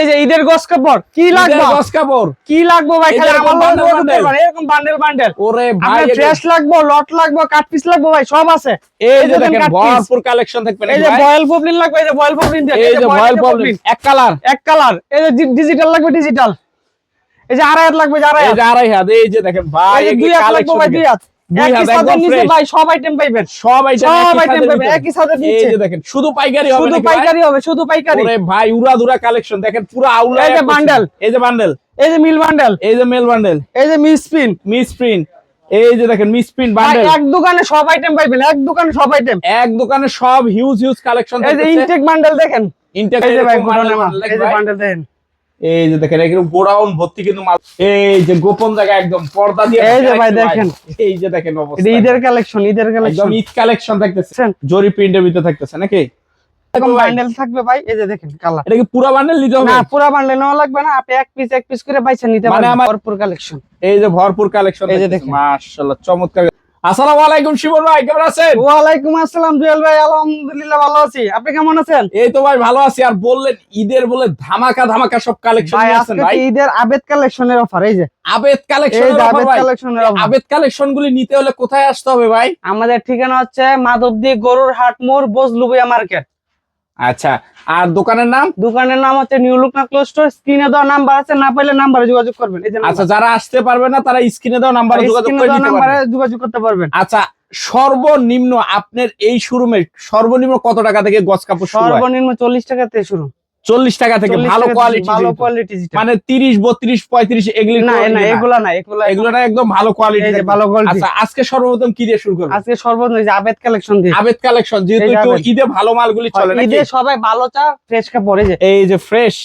এই যে ঈদের গস কাপড় কি লাগবে গস কাপড় কি লাগবে ভাই খালি এরকম আমার বান্ডেল বান্ডেল ওরে ভাই আপনার ড্রেস লাগবে লট লাগবে কাট পিস লাগবে ভাই সব আছে এই যে দেখেন ভরপুর কালেকশন থাকবে এই যে বয়েল পপলিন লাগবে এই যে বয়েল পপলিন এই যে ভয়েল প্রবলেম এক কালার এক কালার এই যে ডিজিটাল লাগবে ডিজিটাল এই যে আড়াই হাত লাগবে আড়াই এই যে আড়াই হাত এই যে দেখেন ভাই এই যে দুই হাত লাগবে ভাই দুই হাত সব আইটেম পাইবেন। সব আইটেম পাইবেন একই ছাদের এই যে দেখেন শুধু পাইকারি হবে শুধু পাইকারি হবে শুধু পাইকারি। ওরে ভাই উড়াধুরা কালেকশন দেখেন পুরো আউলা এই যে bundle। এই যে বান্ডেল এই যে মিল বান্ডেল এই যে মেল বান্ডেল এই যে মিস প্রিন্ট এই যে দেখেন মিস প্রিন্ট বান্ডেল এক দোকানে সব আইটেম পাইবেন এক দোকানে সব আইটেম এক দোকানে সব হিউজ হিউজ কালেকশন এই যে ইনটেক বান্ডেল দেখেন। ইনটেক এই যে ভাই বান্ডেল দেখেন। এই যে দেখেন একদম গোডাউন ভর্তি কিন্তু মাল। এই যে গোপন জায়গা একদম পর্দা দিয়ে এই যে ভাই দেখেন। এই যে দেখেন এটা অবস্থা ঈদের কালেকশন ঈদের একদম কালেকশন ঈদ কালেকশন থাকতেছে জরি প্রিন্টের ভিতরে থাকতেছে নাকি? এরকম বান্ডেল থাকবে ভাই এই যে দেখেন কালার এটা কি পুরো বান্ডেল নিতে হবে? না পুরো বান্ডেল নেওয়া লাগবে না আপনি এক পিস এক পিস করে বাইছে নিতে মানে পারবেন আমার- ভরপুর কালেকশন এই যে ভরপুর কালেকশন এই যে দেখেন। মাশাআল্লাহ চমৎকার। আসসালামু আলাইকুম শিবন ভাই কেমন আছেন? ওয়ালাইকুম আসসালাম জুয়েল ভাই আলহামদুলিল্লাহ ভালো আছি। আপনি কেমন আছেন? এই তো ভাই ভালো আছি। আর বললেন ঈদের বলে ধামাকা ধামাকা সব কালেকশন তো ভাই। ঈদের আবেদ কালেকশনের অফার এই যে। আবেদ কালেকশন এই আবেদ কালেকশনের আবেদ কালেকশন গুলি নিতে হলে কোথায় আসতে হবে ভাই? আমাদের ঠিকানা হচ্ছে মাধবদী গরুর হাট মোড় বজলুবিয়া মার্কেট আচ্ছা আর দোকানের নাম? দোকানের নাম হচ্ছে নিউ লুকনা ক্লোজ স্টোর স্ক্রিনে দেওয়া নাম্বার আছে না পেলে নাম্বারে যোগাযোগ করবেন। এই যে আচ্ছা যারা আসতে পারবে না তারা স্ক্রিনে দেওয়া নাম্বারে যোগাযোগ করে নিতে নাম্বারে যোগাযোগ করতে পারবেন। আচ্ছা সর্বনিম্ন আপনার এই শোরুমে সর্বনিম্ন কত টাকা থেকে গজ কাপড় শুরু সর্বনিম্ন চল্লিশ টাকা থেকে শুরু। চল্লিশ টাকা থেকে ভালো কোয়ালিটি ভালো কোয়ালিটি মানে তিরিশ বত্রিশ পঁয়ত্রিশ এগুলি না না ইয়ে না। এগুলো এগুলা এগুলো একদম ভালো কোয়ালিটি ভালো কোয়ালিটি আচ্ছা আজকে সর্বপ্রথম কি দিয়ে শুরু করব? আজকে সর্বপ্রথম আবেদ কালেকশন দিয়ে। আবেদ কালেকশন যেহেতু ঈদে ভালো মালগুলি চলে ঈদে সবাই ভালো চা ফ্রেশ কাপড় এই যে ফ্রেশ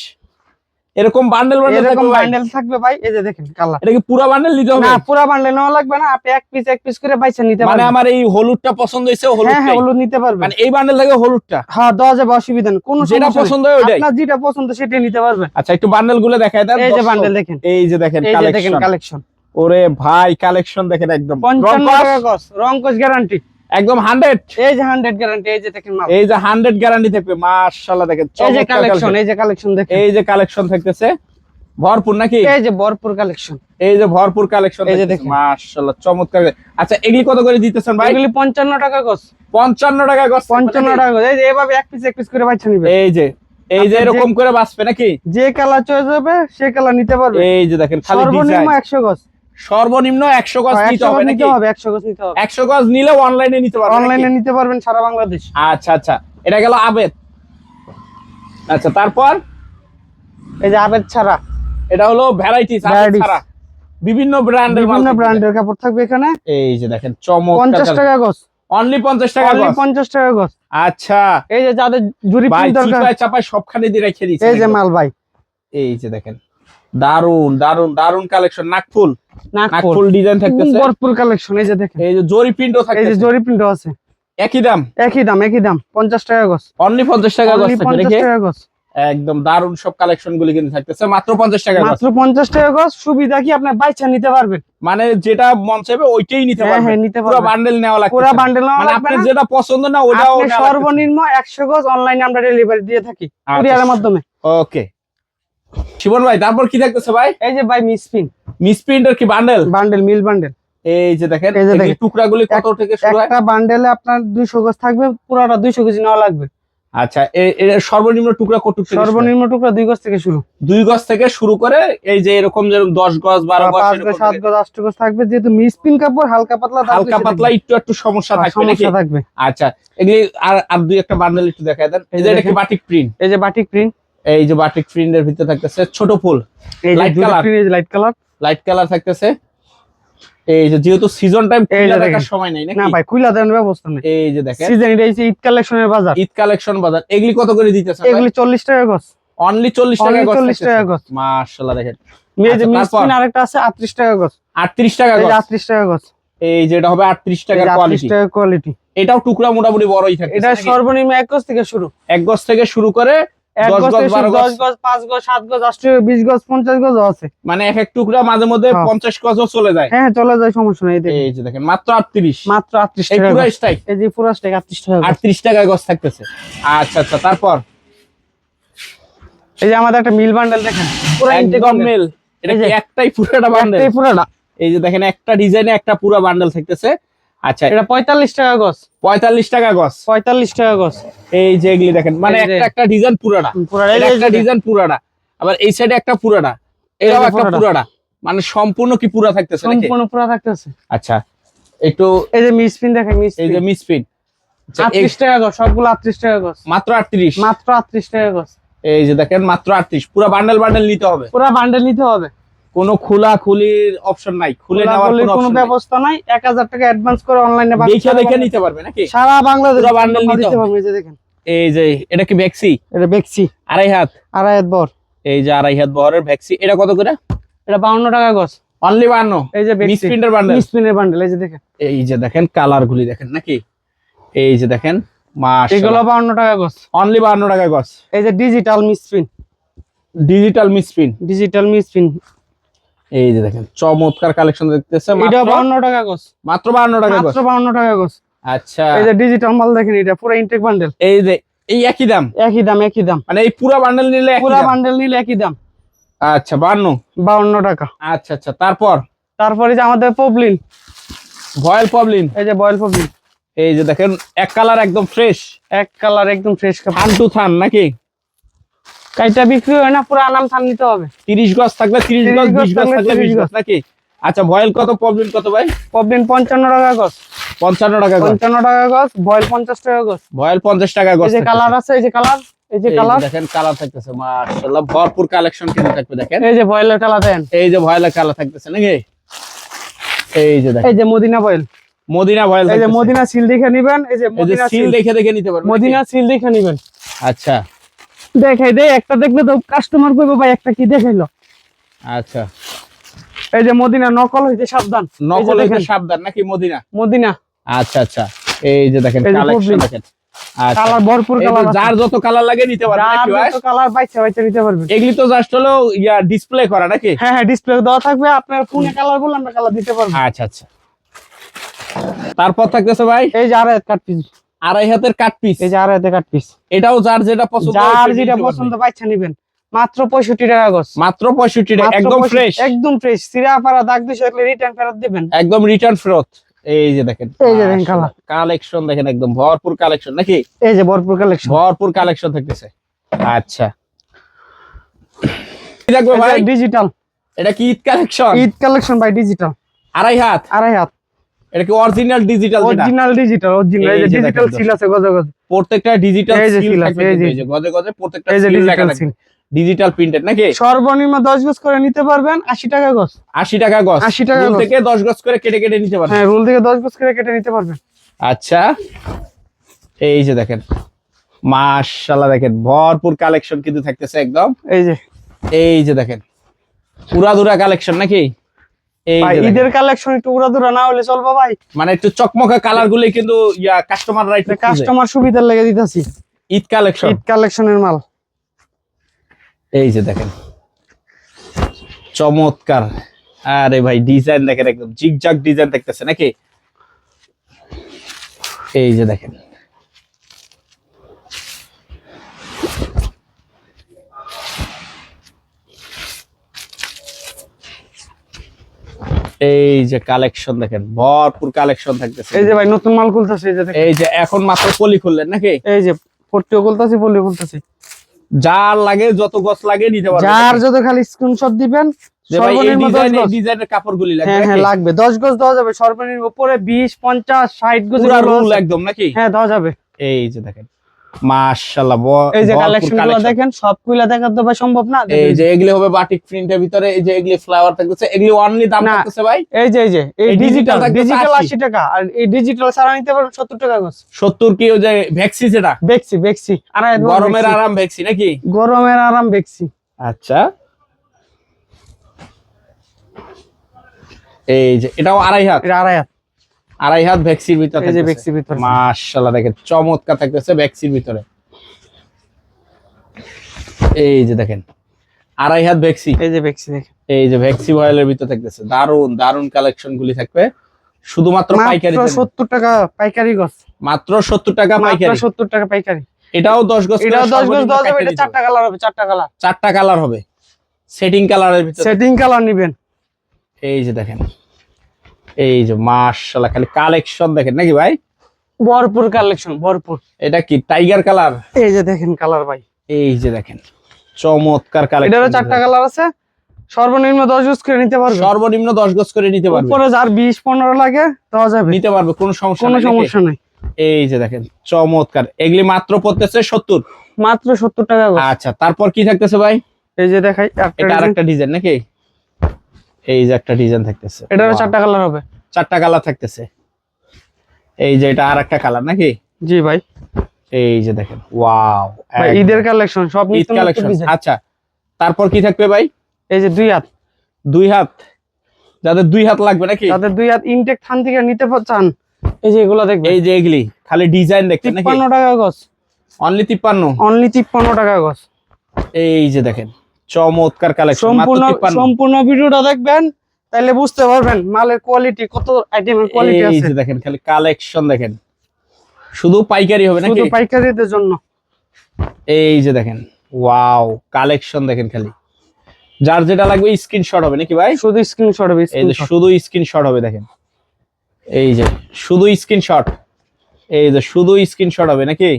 এরকম বান্ডেল বান্ডেল এরকম বান্ডেল থাকবে ভাই এই যে দেখেন কালার এটা কি পুরো বান্ডেল নিতে হবে? না পুরো বান্ডেল নেওয়া লাগবে না আপনি এক পিস এক পিস করে বাইছে নিতে মানে আমার এই হলুদটা পছন্দ হয়েছে হ্যাঁ হ্যাঁ হলুদ নিতে পারবেন। মানে এই বান্ডেল থেকে হলুদটা। হ্যাঁ দেওয়া যাবে অসুবিধা নেই কোনো যেটা পছন্দ হয় ওইটাই। আপনার যেটা পছন্দ সেটাই নিতে পারবেন। আচ্ছা একটু বান্ডেলগুলো দেখায় দেন। এই যে বান্ডেল দেখেন। এই যে দেখেন এই যে দেখেন কালেকশন কালেকশন ওরে ভাই কালেকশন দেখেন একদম। পঞ্চান্ন রং টাকা কস? কস গ্যারান্টি একদম হান্ড্রেড এই যে হান্ড্রেড গ্যারান্টি এই যে দেখেন মাল এই যে হান্ড্রেড গ্যারান্টি থাকবে মাশাআল্লাহ দেখেন এই যে কালেকশন এই যে কালেকশন দেখেন এই যে কালেকশন থাকতেছে ভরপুর নাকি এই যে ভরপুর কালেকশন এই যে ভরপুর কালেকশন এই যে দেখেন। মাশাআল্লাহ চমৎকার আচ্ছা এগুলি কত করে দিতেছেন ভাই এগুলি পঞ্চান্ন টাকা কস পঞ্চান্ন টাকা গছ পঞ্চান্ন টাকা গজ এই যে এভাবে এক পিস এক পিস করে বাচ্চা নিবে এই যে এই যে এরকম করে বাঁচবে নাকি যে কালার চয়েস হবে সে কালার নিতে পারবে এই যে দেখেন খালি সর্বনিম্ন ডিজাইন একশো গজ সর্বনিম্ন একশো গজ নিতে হবে নাকি? হবে একশো গজ নিতে হবে। একশো গজ নিলে অনলাইনে নিতে পারবে অনলাইনে নিতে পারবেন সারা বাংলাদেশ। আচ্ছা আচ্ছা। এটা গেল আবেদ। আচ্ছা তারপর? এই যে আবেদ ছাড়া। এটা হলো ভ্যারাইটিস। ছাড়া। বিভিন্ন ব্র্যান্ডের বিভিন্ন ব্র্যান্ডের কাপড় থাকবে এখানে। এই যে দেখেন পঞ্চাশ চমৎকার টাকা গজ। অনলি পঞ্চাশ টাকা অনলি গজ। পঞ্চাশ টাকা গজ। আচ্ছা। এই যে যাদের জুরি ভাই প্রিন্ট দরকার। চিপায় চাপায় সবখানে দিয়ে রেখে দিয়েছে এই যে মাল ভাই। এই যে দেখেন দারুণ দারুণ দারুণ কালেকশন নাকফুল। নাকফুল। ডিজাইন থাকতেছে। ভরপুর কালেকশন এই যে দেখেন। এই যে জরি প্রিন্টও থাকে এই যে জরি প্রিন্ট আছে। একই দাম? একই দাম একই দাম। পঞ্চাশ টাকা গজ অনলি পঞ্চাশ টাকা গজ অনলি থাকবে পঞ্চাশ নাকি? টাকা গজ একদম দারুণ সব কালেকশন গুলি কিন্তু থাকতেছে। মাত্র পঞ্চাশ টাকা গজ মাত্র পঞ্চাশ টাকা গজ সুবিধা কি আপনার বাইচা নিতে পারবেন? মানে যেটা মন চাইবে ওইটাই নিতে হ্যাঁ পারবেন। হ্যাঁ নিতে পারবেন। পুরো বান্ডেল নেওয়া লাগবে পুরো বান্ডেল নেওয়া মানে লাগবে আপনার যেটা পছন্দ না ওটাও আপনি সর্বনিম্ন একশো গজ অনলাইনে আমরা ডেলিভারি দিয়ে থাকি আচ্ছা। কুরিয়ারের মাধ্যমে। ওকে শিবন ভাই তারপর কি থাকতেছে ভাই? এই যে ভাই মিসপিন মিস প্রিন্টের কি বান্ডেল বান্ডেল মিল বান্ডেল এই যে দেখেন এই যে দেখেন। টুকরাগুলি কত থেকে শুরু হয়? একটা বান্ডেলে আপনার দুইশো গজ থাকবে পুরোটা দুইশো কেজি নেওয়া লাগবে। আচ্ছা সর্বনিম্ন টুকরা কত থেকে সর্বনিম্ন টুকরা দুই গজ থেকে শুরু। দুই গজ থেকে শুরু করে এই যে এরকম যেরকম দশ গজ বারো গজ এরকম গজ সাত। গজ আট গজ থাকবে যেহেতু মিসপিন কাপড় হালকা পাতলা হালকা পাতলা একটু একটু সমস্যা হ্যাঁ, থাকবে নাকি? সমস্যা থাকবে। আচ্ছা এগুলি আর আর দুই একটা বান্ডেল একটু দেখায় দেন। এই যে এটা কি বাটিক প্রিন্ট এই যে বাটিক প্রিন্ট এই যে বাটিক প্রিন্টের ভিতরে থাকতেছে ছোট ফুল যে Light colour। Light colour light colour থাকতেছে। এই যে যেহেতু সিজন টাইম যে দেখার। সময় নেই না ভাই কুইলা দেওয়ার ব্যবস্থা নেই। এই যে দেখেন। সিজন এটা হচ্ছে ঈদ কালেকশনের বাজার। ঈদ কালেকশন বাজার। এগুলি কত করে দিতেছে এগুলি চল্লিশ টাকা গজ। অনলি চল্লিশ টাকা Only গজ 40 টাকা গজ। মাশাআল্লাহ দেখেন। এই যে আচ্ছা, মিসপিন আরেকটা আছে আটত্রিশ টাকা গজ। আটত্রিশ টাকা এই গজ? যে আটত্রিশ টাকা গজ। এই যেটা হবে আটত্রিশ এই টাকার যে 38 কোয়ালিটি টাকা কোয়ালিটি এটাও টুকরা মোটামুটি বড়ই থাকে এটা সর্বনিম্ন এক গজ থেকে শুরু। এক গজ থেকে শুরু করে মানে এক এক টুকরা মাঝে মধ্যে হ্যাঁ। পঞ্চাশ চলে যায়। হ্যাঁ চলে যায় সমস্যা নেই এই যে দেখেন মাত্র আটত্রিশ। মাত্র আটত্রিশ এই টাকা স্ট্রাইক এই যে পুরো টাকা আটত্রিশ টাকা গজ। আটত্রিশ টাকা গজ থাকতেছে। আচ্ছা আচ্ছা তারপর? এই যে আমাদের একটা মিল বান্ডেল দেখেন পুরো একদম। এটা একটাই পুরোটা বান্ডেল? পুরোটা। এই যে দেখেন একটা ডিজাইনে একটা পুরো বান্ডেল থাকতেছে। আচ্ছা এটা পঁয়তাল্লিশ টাকা গছ পঁয়তাল্লিশ টাকা গছ পঁয়তাল্লিশ টাকা গছ এই যে এগুলি দেখেন মানে একটা একটা ডিজাইন পুরাটা একটা ডিজাইন পুরাটা আবার এই সাইডে একটা পুরাটা এটাও একটা পুরাটা। মানে সম্পূর্ণ কি পুরা থাকতেছে সম্পূর্ণ পুরো থাকতেছে। আচ্ছা একটু এই যে মিস পিন দেখেন মিস এই যে মিস পিন আটত্রিশ টাকা গছ সবগুলো আটত্রিশ টাকা গছ মাত্র আটত্রিশ। মাত্র আটত্রিশ টাকা গছ এই যে দেখেন মাত্র আটত্রিশ। পুরো বান্ডেল বান্ডেল নিতে হবে। পুরো বান্ডেল নিতে হবে। কোনো খোলা খুলির অপশন নাই খুলে নেওয়ার কোনো কোনো ব্যবস্থা নাই। এক হাজার টাকা অ্যাডভান্স করে অনলাইনে দেখে দেখে নিতে পারবে নাকি? সারা বাংলাদেশ পুরো bundle নিতে পারবে যে দেখেন। এই যে এটা কি ভ্যাক্সি এটা বেক্সি আড়াই হাত? আড়াই হাত বর। এই যে আড়াই হাত বহরের ভ্যাক্সি এটা কত করে? এটা বাউন্ন টাকা গছ অনলি বান্ন এই যে miss printer bundle miss bundle এই যে দেখেন। এই যে দেখেন কালার গুলি দেখেন নাকি? এই যে দেখেন এগুলো মাশাআল্লাহ বাউন্ন টাকা গছ অনলি বান্ন টাকা গছ এই যে digital miss digital miss digital miss এই যে দেখেন চমৎকার কালেকশন দেখতেছে এটা মাত্র বাউন্ন টাকা গছ মাত্র বান্ন টাকা গছ মাত্র বাউন্ন টাকা গছ আচ্ছা। এই যে ডিজিটাল মাল দেখেন এটা পুরো ইনটেক বান্ডেল এই যে এই একই দাম? একই দাম একই দাম। মানে এই পুরো বান্ডেল নিলে পুরো বান্ডেল নিলে একই দাম। আচ্ছা বান্ন বাউন্ন টাকা। আচ্ছা আচ্ছা তারপর? তারপরে যে আমাদের পবলিন বয়েল পবলিন এই যে বয়েল পবলিন এই যে দেখেন এক কালার একদম ফ্রেশ এক কালার একদম ফ্রেশ থান টু থান নাকি? কাইটা বিক্রি হয় না পুরো আনাম থান নিতে হবে তিরিশ গজ থাকলে তিরিশ গজ 30 গজ বিশ গজ থাকলে থাকলে 30 বিশ গজ গজ। নাকি আচ্ছা ভয়েল কত প্রবলেম কত ভাই পবলিন পঞ্চান্ন টাকা গছ পঞ্চান্ন টাকা গজ পঞ্চান্ন টাকা গছ বয়েল পঞ্চাশ টাকা গছ ভয়েল পঞ্চাশ টাকা গজ এই যে কালার আছে এই যে কালার এই যে কালার দেখেন কালার থাকতেছে মাশাআল্লাহ ভরপুর কালেকশন কিন্তু থাকবে দেখেন এই যে বয়েলের কালার দেন এই যে ভয়েলের কালার থাকতেছে নাকি এই যে দেখেন এই যে মদিনা বয়েল মদিনা ভয়েল এই যে মদিনা সিল দেখে নিবেন এই যে মদিনা সিল দেখে দেখে নিতে পারবেন মদিনা সিল দেখে নিবেন আচ্ছা দেখাই দে একটা দেখলে তো কাস্টমার কইবো ভাই একটা কি দেখাইলো? আচ্ছা। এই যে মদিনা নকল হইতে সাবধান। নকল হইতে সাবধান নাকি মদিনা? মদিনা। আচ্ছা আচ্ছা। এই যে দেখেন কালেকশন দেখেন। আচ্ছা। কালার ভরপুর কালার যার যত কালার লাগে নিতে পারবে নাকি ভাই? যার কালার বাইচা বাইচা নিতে পারবে। এগুলি তো জাস্ট হলো ইয়া ডিসপ্লে করা নাকি? হ্যাঁ হ্যাঁ ডিসপ্লে দেওয়া থাকবে। আপনার ফোনে কালার বললে আমরা কালার দিতে পারব। আচ্ছা আচ্ছা। তারপর থাকতেছে ভাই? এই যে আড়াই কাট পিস আড়াই হাতের কাট পিস এই যে আড়াই হাতের কাট পিস এটাও যার যেটা পছন্দ যার যেটা পছন্দ। বাইচা নিবেন। মাত্র পঁয়ষট্টি টাকা গছ মাত্র পঁয়ষট্টি টাকা একদম ফ্রেশ একদম ফ্রেশ সিরা পাড়া দাগ দিছে থাকলে রিটার্ন ফেরত দিবেন। একদম রিটার্ন ফেরত। এই যে দেখেন এই যে দেখেন কালার কালেকশন দেখেন একদম ভরপুর কালেকশন নাকি? এই যে ভরপুর কালেকশন ভরপুর কালেকশন থাকতেছে। আচ্ছা। ভাই? ডিজিটাল এটা কি Eid collection Eid collection by digital আড়াই হাত? আড়াই হাত। এটা কি original digital original digital original এই যে ডিজিটাল সিল আছে গজে গজে। প্রত্যেকটা ডিজিটাল সিল আছে, এই যে। গজে গজে প্রত্যেকটা সিল লেখা ডিজিটাল ডিজিটাল প্রিন্টেড নাকি? সর্বনিম্ন দশ গজ করে নিতে পারবেন আশি টাকা গজ। আশি টাকা গজ। 80 টাকা রুল থেকে দশ গজ করে কেটে কেটে নিতে পারবেন। হ্যাঁ রোল থেকে দশ গজ করে কেটে নিতে পারবেন। আচ্ছা। এই যে দেখেন। মাশাআল্লাহ দেখেন ভরপুর কালেকশন কিন্তু থাকতেছে একদম। এই যে। এই যে দেখেন। পুরাদুরা কালেকশন নাকি। ঈদের কালেকশন একটু উড়াদুরা না হলে চলবো ভাই। মানে একটু চকমকা কালার গুলি কিন্তু ইয়া কাস্টমার রাইট কাস্টমার সুবিধার লেগে দিতেছি। ঈদ কালেকশন ঈদ কালেকশনের মাল। এই যে দেখেন। চমৎকার। আরে ভাই ডিজাইন দেখেন একদম। জিগজাগ ডিজাইন দেখতেছে নাকি? এই যে দেখেন। এই যে কালেকশন দেখেন ভরপুর কালেকশন থাকতেছে। এই যে ভাই নতুন মাল খুলতেছে এই যে এই যে এখন মাত্র পলি খুললেন নাকি? এই যে পট্টিও খুলতেছি যার লাগে যত গছ লাগে নিতে পারবেন। যার? যদি খালি স্ক্রিনশট দিবেন ডিজাইনের কাপড়গুলি লাগবে হ্যাঁ হ্যাঁ লাগবে। দশ গজ দেওয়া যাবে সর্বনিম্ন উপরে বিশ পঞ্চাশ ষাট গজ পুরা রুল একদম নাকি? হ্যাঁ দেওয়া যাবে। এই যে দেখেন। মাশাআল্লাহ এই যে কালেকশনগুলো দেখেন সব কুইলা দেখা তো ভাই সম্ভব না? এই যে এগুলি হবে বাটিক প্রিন্টের ভিতরে এই যে এগুলি ফ্লাওয়ার থাকতেছে এগুলি অনলি দাম থাকতেছে ভাই? এই যে এই যে এই এই ডিজিটাল ডিজিটাল 80 আশি। টাকা আর এই ডিজিটাল ছাড়া নিতে টাকা 70 কি ওই যে ভ্যাক্সি যেটা? আড়াই হাত বড় গরমের আরাম ভ্যাক্সি নাকি? গরমের আরাম বেক্সি আচ্ছা। এই যে এটাও আড়াই হাত। এটা আড়াই হাত। আড়াই হাত ভ্যাক্সির ভিতরে এই যে। ভিতরে। মাশাআল্লাহ দেখেন চমৎকার থাকতেছে ভ্যাক্সির ভিতরে। এই যে দেখেন আড়াই হাত ভ্যাক্সি। এই যে বেক্সি দেখেন। এই যে ভ্যাক্সি অয়েলের ভিতরে থাকতেছে। দারুণ দারুণ কালেকশন গুলি থাকবে। শুধুমাত্র পাইকারি মাত্র সত্তর টাকা পাইকারি গছ। মাত্র সত্তর টাকা মাত্র পাইকারি। সত্তর টাকা পাইকারি। এটাও দশ গজ করে এটাও দশ গজ সর্বনিম্ন দশ হবে এটা দিতে চারটা কালার হবে চারটা কালার হবে। চারটা কালার হবে। সেটিং কালারের ভিতরে সেটিং কালার নিবেন। এই যে দেখেন এই যে মাশাআল্লাহ খালি কালেকশন দেখেন নাকি ভাই? ভরপুর কালেকশন ভরপুর। এটা কি টাইগার কালার এই যে দেখেন কালার ভাই। এই যে দেখেন চমৎকার কালেকশন এটারও চারটা কালার আছে। সর্বনিম্ন দশ গজ করে নিতে পারবে। সর্বনিম্ন দশ গজ করে নিতে পারবে। উপরে যার বিশ পনেরো লাগে দেওয়া যাবে। নিতে পারবে কোনো সমস্যা কোনো সমস্যা নাই। এই যে দেখেন চমৎকার। এগুলি মাত্র পড়তেছে সত্তর? মাত্র সত্তর টাকা আচ্ছা তারপর কি থাকতেছে ভাই? এই যে দেখাই একটা এটা আরেকটা ডিজাইন নাকি? এই যে একটা ডিজাইন থাকতেছে। এটারও Wow, চারটা কালার হবে। চারটা কালার থাকতেছে। এই যে এটা আরেকটা কালার নাকি? জি ভাই। এই যে দেখেন ওয়াও ভাই, ঈদের কালেকশন সব ঈদ কালেকশন আচ্ছা তারপর কি থাকবে ভাই? এই যে দুই হাত। দুই হাত। যাদের দুই হাত লাগবে নাকি? যাদের দুই হাত ইনটেক থান থেকে নিতে চান এই যে এগুলো দেখবেন। এই যে এগুলি খালি ডিজাইন দেখতে নাকি? তিপ্পান্ন টাকা গজ। অনলি তিপ্পান্ন। অনলি তিপ্পান্ন টাকা গজ। এই যে দেখেন চমৎকার কালেকশন সম্পূর্ণ সম্পূর্ণ ভিডিওটা দেখবেন তাহলে বুঝতে পারবেন মালের কোয়ালিটি কত আইটেমের কোয়ালিটি এই যে দেখেন খালি কালেকশন দেখেন। শুধু পাইকারি হবে নাকি? শুধু পাইকারিদের জন্য। এই যে দেখেন ওয়াও কালেকশন দেখেন খালি। যার যেটা লাগবে স্ক্রিনশট হবে নাকি ভাই? শুধু স্ক্রিনশট হবে এই যে। শুধু স্ক্রিনশট হবে দেখেন। এই যে শুধু স্ক্রিনশট এই যে শুধু স্ক্রিনশট হবে নাকি?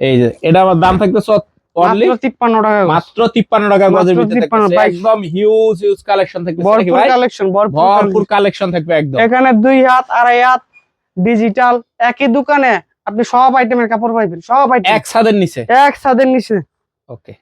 এই যে এটা আমার দাম থাকতেছে অনলি মাত্র তিপ্পান্ন টাকা গজ। মাত্র তিপ্পান্ন টাকা গজের ভিতরে 53 একদম হিউজ হিউজ কালেকশন থাকবে ভরপুর কালেকশন ভরপুর কালেকশন থাকবে একদম। এখানে দুই হাত আড়াই হাত ডিজিটাল একই দোকানে আপনি সব আইটেমের কাপড় পাইবেন সব আইটেম এক ছাদের নিচে? এক ছাদের নিচে। ওকে